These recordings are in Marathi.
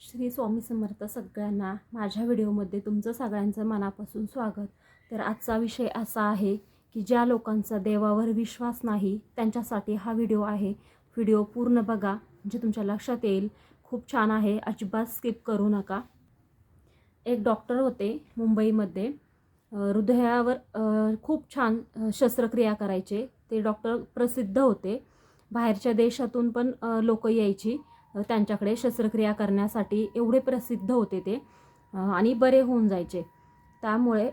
श्री स्वामी समर्थ सगळ्यांना माझ्या व्हिडिओमध्ये तुमचं सगळ्यांचं मनापासून स्वागत. तर आजचा विषय असा आहे की ज्या लोकांचा देवावर विश्वास नाही त्यांच्यासाठी हा व्हिडिओ आहे. व्हिडिओ पूर्ण बघा म्हणजे तुमच्या लक्षात येईल. खूप छान आहे अजिबात स्किप करू नका. एक डॉक्टर होते मुंबईमध्ये. हृदयावर खूप छान शस्त्रक्रिया करायचे. ते डॉक्टर प्रसिद्ध होते. बाहेरच्या देशातून पण लोक यायची. त्यांच्याकडे शस्त्रक्रिया करण्यासाठी एवढे प्रसिद्ध होते ते आणि बरे होऊन जायचे. त्यामुळे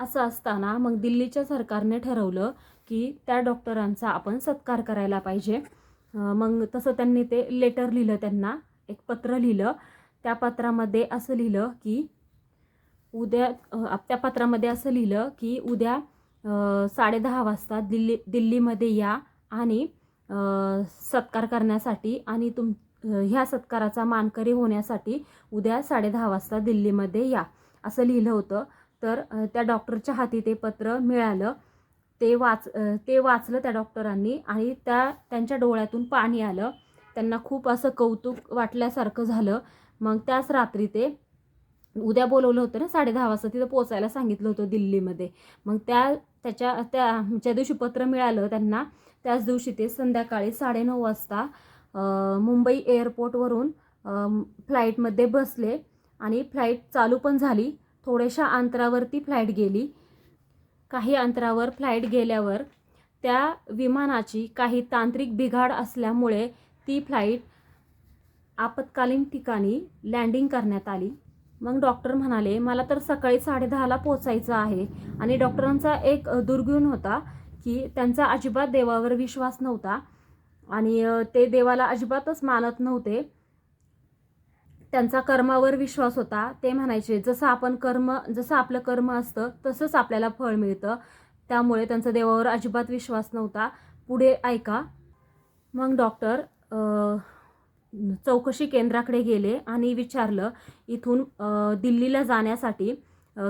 असं असताना मग दिल्लीच्या सरकारने ठरवलं की त्या डॉक्टरांचा आपण सत्कार करायला पाहिजे. मग तसं त्यांनी ते लेटर लिहिलं त्यांना एक पत्र लिहिलं. त्या पत्रामध्ये असं लिहिलं की उद्या त्या पत्रामध्ये असं लिहिलं की उद्या साडेदहा वाजता दिल्ली दिल्लीमध्ये या आणि सत्कार करण्यासाठी आणि तुम ह्या सत्काराचा मानकरी होण्यासाठी उद्या साडेदहा वाजता दिल्लीमध्ये या असं लिहिलं होतं. तर त्या डॉक्टरच्या हाती ते पत्र मिळालं. ते वाच ते वाचलं त्या डॉक्टरांनी आणि त्या त्यांच्या डोळ्यातून पाणी आलं. त्यांना खूप असं कौतुक वाटल्यासारखं झालं. मग त्याच रात्री ते उद्या बोलवलं होतं ना साडेदहा वाजता तिथं पोचायला सांगितलं होतं दिल्लीमध्ये. मग त्या त्याच्या त्या ज्या दिवशी पत्र मिळालं त्यांना त्याच दिवशी ते संध्याकाळी साडेनऊ वाजता मुंबई एअरपोर्टवरून फ्लाईटमध्ये बसले आणि फ्लाईट चालू पण झाली. थोड्याशा अंतरावरती फ्लाईट गेली. काही अंतरावर फ्लाईट गेल्यावर त्या विमानाची काही तांत्रिक बिघाड असल्यामुळे ती फ्लाईट आपत्कालीन ठिकाणी लँडिंग करण्यात आली. मग डॉक्टर म्हणाले मला तर सकाळी साडेदहाला पोचायचं आहे. आणि डॉक्टरांचा एक दुर्गुण होता. की त्यांचा अजिबात देवावर विश्वास नव्हता. आणि ते देवाला अजिबातच मानत नव्हते. त्यांचा कर्मावर विश्वास होता. ते म्हणायचे जसं आपण कर्म जसं आपलं कर्म असतं तसंच आपल्याला फळ मिळतं. त्यामुळे त्यांचा देवावर अजिबात विश्वास नव्हता. पुढे ऐका. मग डॉक्टर चौकशी केंद्राकडे गेले आणि विचारलं इथून दिल्लीला जाण्यासाठी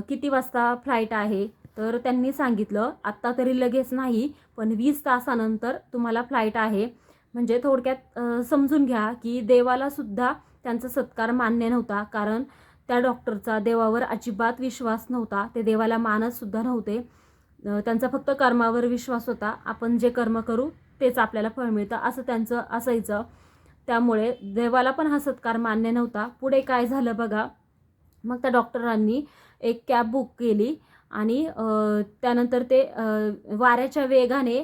किती वाजता फ्लाईट आहे? तर त्यांनी सांगितलं आत्ता तरी लगेच नाही पण वीस तासानंतर तुम्हाला फ्लाईट आहे. म्हणजे थोडक्यात समजून घ्या की देवाला सुद्धा त्यांचा सत्कार मान्य नव्हता कारण त्या डॉक्टरचा देवावर अजिबात विश्वास नव्हता. ते देवाला मानतसुद्धा नव्हते. त्यांचा फक्त कर्मावर विश्वास होता. आपण जे कर्म करू तेच आपल्याला फळ मिळतं असं त्यांचं असायचं. त्यामुळे देवाला पण हा सत्कार मान्य नव्हता. पुढे काय झालं बघा. मग त्या डॉक्टरांनी एक कॅब बुक केली. आणि त्यानंतर ते वाऱ्याच्या वेगाने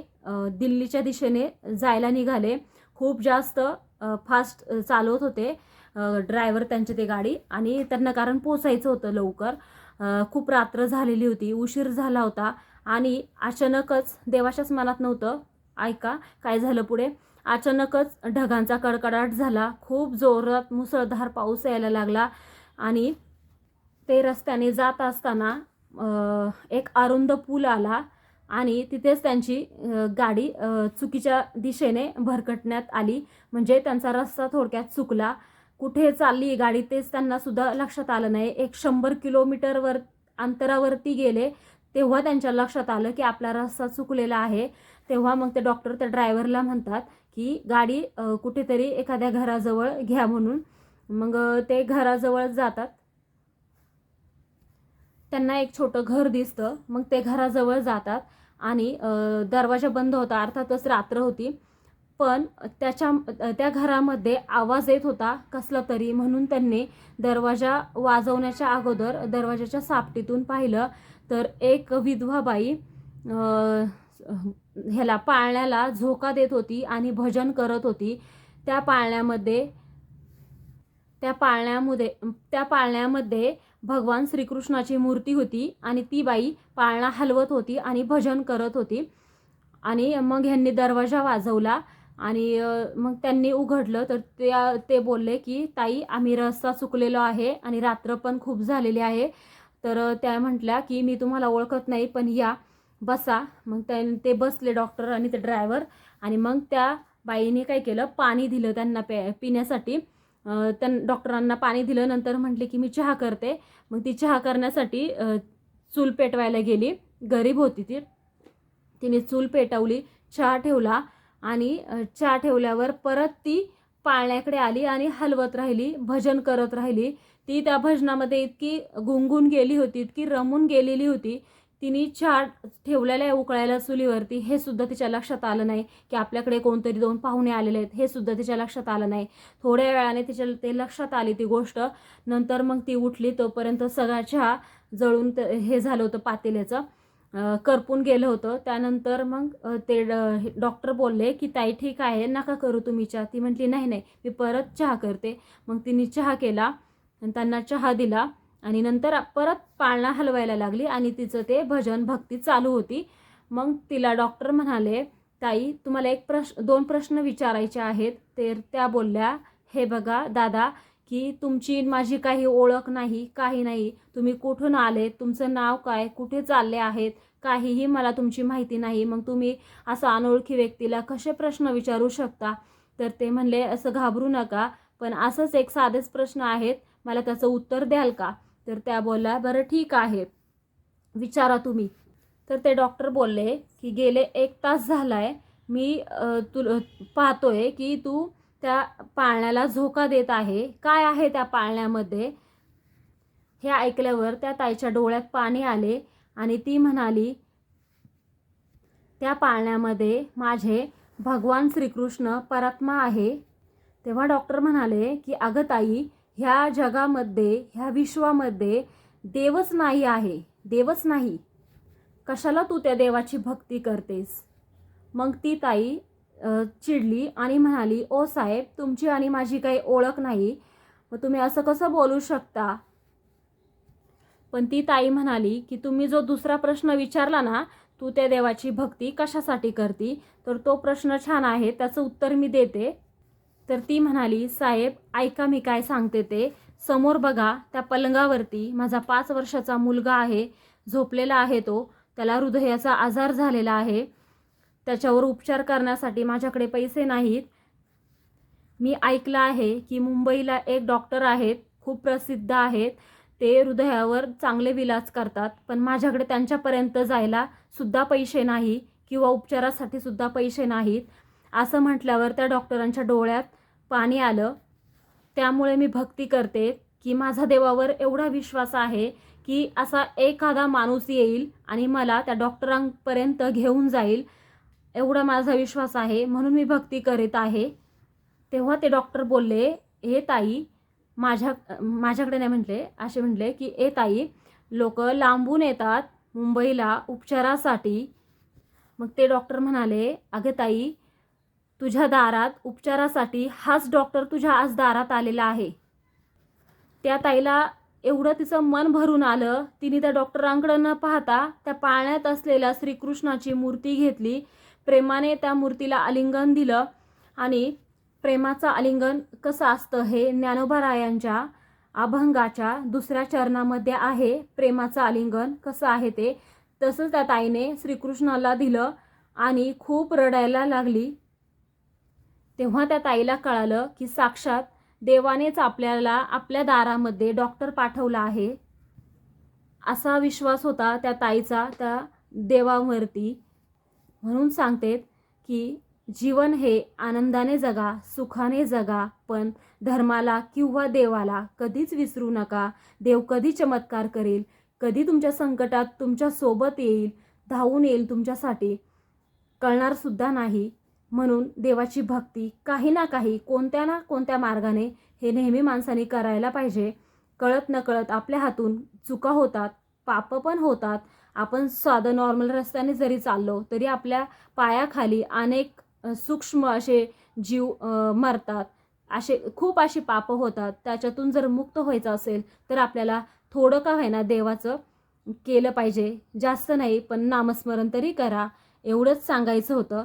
दिल्लीच्या दिशेने जायला निघाले. खूप जास्त फास्ट चालवत होते ड्रायव्हर त्यांची ते गाडी आणि त्यांना कारण पोचायचं होतं लवकर. खूप रात्र झालेली होती उशीर झाला होता आणि अचानकच देवाच्याच मनात नव्हतं ऐका काय झालं पुढे? अचानकच ढगांचा कडकडाट झाला. खूप जोरात मुसळधार पाऊस यायला लागला आणि ते रस्त्याने जात असताना एक अरुंद पूल आला आणि तिथेच त्यांची गाडी चुकीच्या दिशेने भरकटण्यात आली. म्हणजे त्यांचा रस्ता थोडक्यात चुकला. कुठे चालली गाडी तेच त्यांना सुद्धा लक्षात आलं नाही. एक शंभर किलोमीटरवर अंतरावरती गेले तेव्हा त्यांच्या लक्षात आलं की आपला रस्ता चुकलेला आहे. तेव्हा मग ते डॉक्टर त्या ड्रायव्हरला म्हणतात की गाडी कुठेतरी एखाद्या घराजवळ घ्या म्हणून. मग ते घराजवळ जातात. त्यांना एक छोटं घर दिसतं. मग ते घराजवळ जातात आणि दरवाजा बंद होता. अर्थातच रात्र होती. पण त्याच्या त्या घरामध्ये आवाज येत होता कसला तरी. म्हणून त्यांनी दरवाजा वाजवण्याच्या अगोदर दरवाजाच्या सापटीतून पाहिलं तर एक विधवा बाई ह्याला पाळण्याला झोका देत होती आणि भजन करत होती. त्या पाळण्यामध्ये त्या पाळण्यामध्ये त्या पाळण्यामध्ये भगवान श्रीकृष्णाची मूर्ती होती आणि ती बाई पाळणा हलवत होती आणि भजन करत होती. आणि मग ह्यांनी दरवाजा वाजवला आणि मग त्यांनी उघडलं. तर त्या ते बोलले की ताई आम्ही रस्ता चुकलेलो आहे आणि रात्र पण खूप झालेली आहे. तर त्या म्हटल्या की मी तुम्हाला ओळखत नाही पण या बसा. मग त्यां ते बसले डॉक्टर आणि ते ड्रायव्हर. आणि मग त्या बाईने काय केलं? पाणी दिलं त्यांना पे पिण्यासाठी. त्या डॉक्टरांना पाणी दिलं नंतर म्हटले की मी चहा करते. मग ती चहा करण्यासाठी चूल पेटवायला गेली. गरीब होती ती. तिने चूल पेटवली चहा ठेवला आणि चहा ठेवल्यावर परत ती पाळण्याकडे आली आणि हलवत राहिली भजन करत राहिली. ती त्या भजनामध्ये इतकी गुंगून गेली होती इतकी रमून गेलेली होती तिने चहा ठेवलेल्या उकळायला चुलीवरती हे सुद्धा तिच्या लक्षात आलं नाही की आपल्याकडे कोणतरी दोन पाहुणे आलेले आहेत. हे सुद्धा तिच्या लक्षात आलं नाही. थोड्या वेळाने तिच्या ते लक्षात आली ती गोष्ट. नंतर मग ती उठली. तोपर्यंत सगळा चहा जळून त- हे झालं होतं पातेल्याचं. करपून गेलं होतं. त्यानंतर मग ते ड- हे डॉक्टर बोलले की ताई ठीक आहे. नका करू तुम्ही चहा. ती म्हटली नाही नाही. मी परत चहा करते. मग तिने चहा केला आणि त्यांना चहा दिला. आणि नंतर परत पाळणा हलवायला लागली आणि तिचं ते भजन भक्ती चालू होती. मग तिला डॉक्टर म्हणाले ताई तुम्हाला एक प्रश्न दोन प्रश्न विचारायचे आहेत. तर त्या बोलल्या हे बघा दादा की तुमची माझी काही ओळख नाही काही नाही. तुम्ही कुठून आले तुमचं नाव काय कुठे चालले आहेत काहीही मला तुमची माहिती नाही. मग तुम्ही असं अनोळखी व्यक्तीला कसे प्रश्न विचारू शकता? तर ते म्हणले असं घाबरू नका पण असंच एक साधेच प्रश्न आहेत. मला त्याचं उत्तर द्याल का? तर त्या बोलल्या बरं ठीक आहे. विचारा तुम्ही. तर ते डॉक्टर बोलले की गेले एक तास झाला आहे मी अ, पाहतो पाहतोय की तू त्या पाळण्याला झोका देत आहे. काय आहे त्या पाळण्यामध्ये? हे ऐकल्यावर त्या ताईच्या डोळ्यात पाणी आले आणि ती म्हणाली त्या पाळण्यामध्ये माझे भगवान श्रीकृष्ण परात्मा आहे. तेव्हा डॉक्टर म्हणाले की अगं ताई ह्या जगामध्ये ह्या विश्वामध्ये देवच नाही आहे. देवच नाही. कशाला तू त्या देवाची भक्ती करतेस? मग ती ताई चिडली आणि म्हणाली ओ साहेब तुमची आणि माझी काही ओळख नाही. मग तुम्ही असं कसं बोलू शकता? पण ती ताई म्हणाली की तुम्ही जो दुसरा प्रश्न विचारला ना तू त्या देवाची भक्ती कशासाठी करती? तर तो प्रश्न छान आहे त्याचं उत्तर मी देते. तर ती म्हणाली साहेब ऐका मी काय सांगते ते. समोर बघा त्या पलंगावरती माझा पाच वर्षाचा मुलगा आहे झोपलेला आहे तो. त्याला हृदयाचा आजार झालेला आहे. त्याच्यावर उपचार करण्यासाठी माझ्याकडे पैसे नाहीत. मी ऐकलं आहे की मुंबईला एक डॉक्टर आहेत खूप प्रसिद्ध आहेत. ते हृदयावर चांगले विलाज करतात पण माझ्याकडे त्यांच्यापर्यंत जायला सुद्धा पैसे नाही किंवा उपचारासाठी सुद्धा पैसे नाहीत. असं म्हटल्यावर त्या डॉक्टरांच्या डोळ्यात पाणी आलं. त्यामुळे मी भक्ती करते की माझा देवावर एवढा विश्वास आहे की असा एखादा माणूस येईल आणि मला त्या डॉक्टरांपर्यंत घेऊन जाईल. एवढा माझा विश्वास आहे. म्हणून मी भक्ती करीत आहे. तेव्हा ते डॉक्टर बोलले हे ताई माझ्या माझ्याकडे नाही म्हटले असे म्हटले की ए ताई लोक लांबून येतात मुंबईला उपचारासाठी. मग ते डॉक्टर म्हणाले अगं ताई तुझ्या दारात उपचारासाठी हाच डॉक्टर तुझ्या आज दारात आलेला आहे. त्या ताईला एवढं तिचं मन भरून आलं तिने त्या डॉक्टरांकडे न पाहता त्या पाळण्यात असलेल्या श्रीकृष्णाची मूर्ती घेतली. प्रेमाने त्या मूर्तीला आलिंगन दिलं आणि प्रेमाचं आलिंगन कसं असतं हे ज्ञानोबारायांच्या अभंगाच्या दुसऱ्या चरणामध्ये आहे. प्रेमाचं आलिंगन कसं आहे ते तसंच त्या ताईने श्रीकृष्णाला दिलं आणि खूप रडायला लागली. तेव्हा त्या ताईला कळालं की साक्षात देवानेच आपल्याला आपल्या दारामध्ये डॉक्टर पाठवला आहे. असा विश्वास होता त्या ताईचा त्या देवावरती. म्हणून सांगतेत की जीवन हे आनंदाने जगा सुखाने जगा पण धर्माला किंवा देवाला कधीच विसरू नका. देव कधी चमत्कार करेल कधी तुमच्या संकटात तुमच्यासोबत येईल धावून येईल तुमच्यासाठी. कळणार सुद्धा नाही. म्हणून देवाची भक्ती काही ना काही कोणत्या ना कोणत्या मार्गाने हे नेहमी माणसाने करायला पाहिजे. कळत नकळत आपल्या हातून चुका होतात पाप पण होतात. आपण साधं नॉर्मल रस्त्याने जरी चाललो तरी आपल्या पायाखाली अनेक सूक्ष्म असे जीव मरतात. असे खूप अशी पापं होतात. त्याच्यातून जर मुक्त व्हायचं असेल तर आपल्याला थोडं का होईना देवाचं केलं पाहिजे. जास्त नाही पण नामस्मरण तरी करा. एवढंच सांगायचं होतं.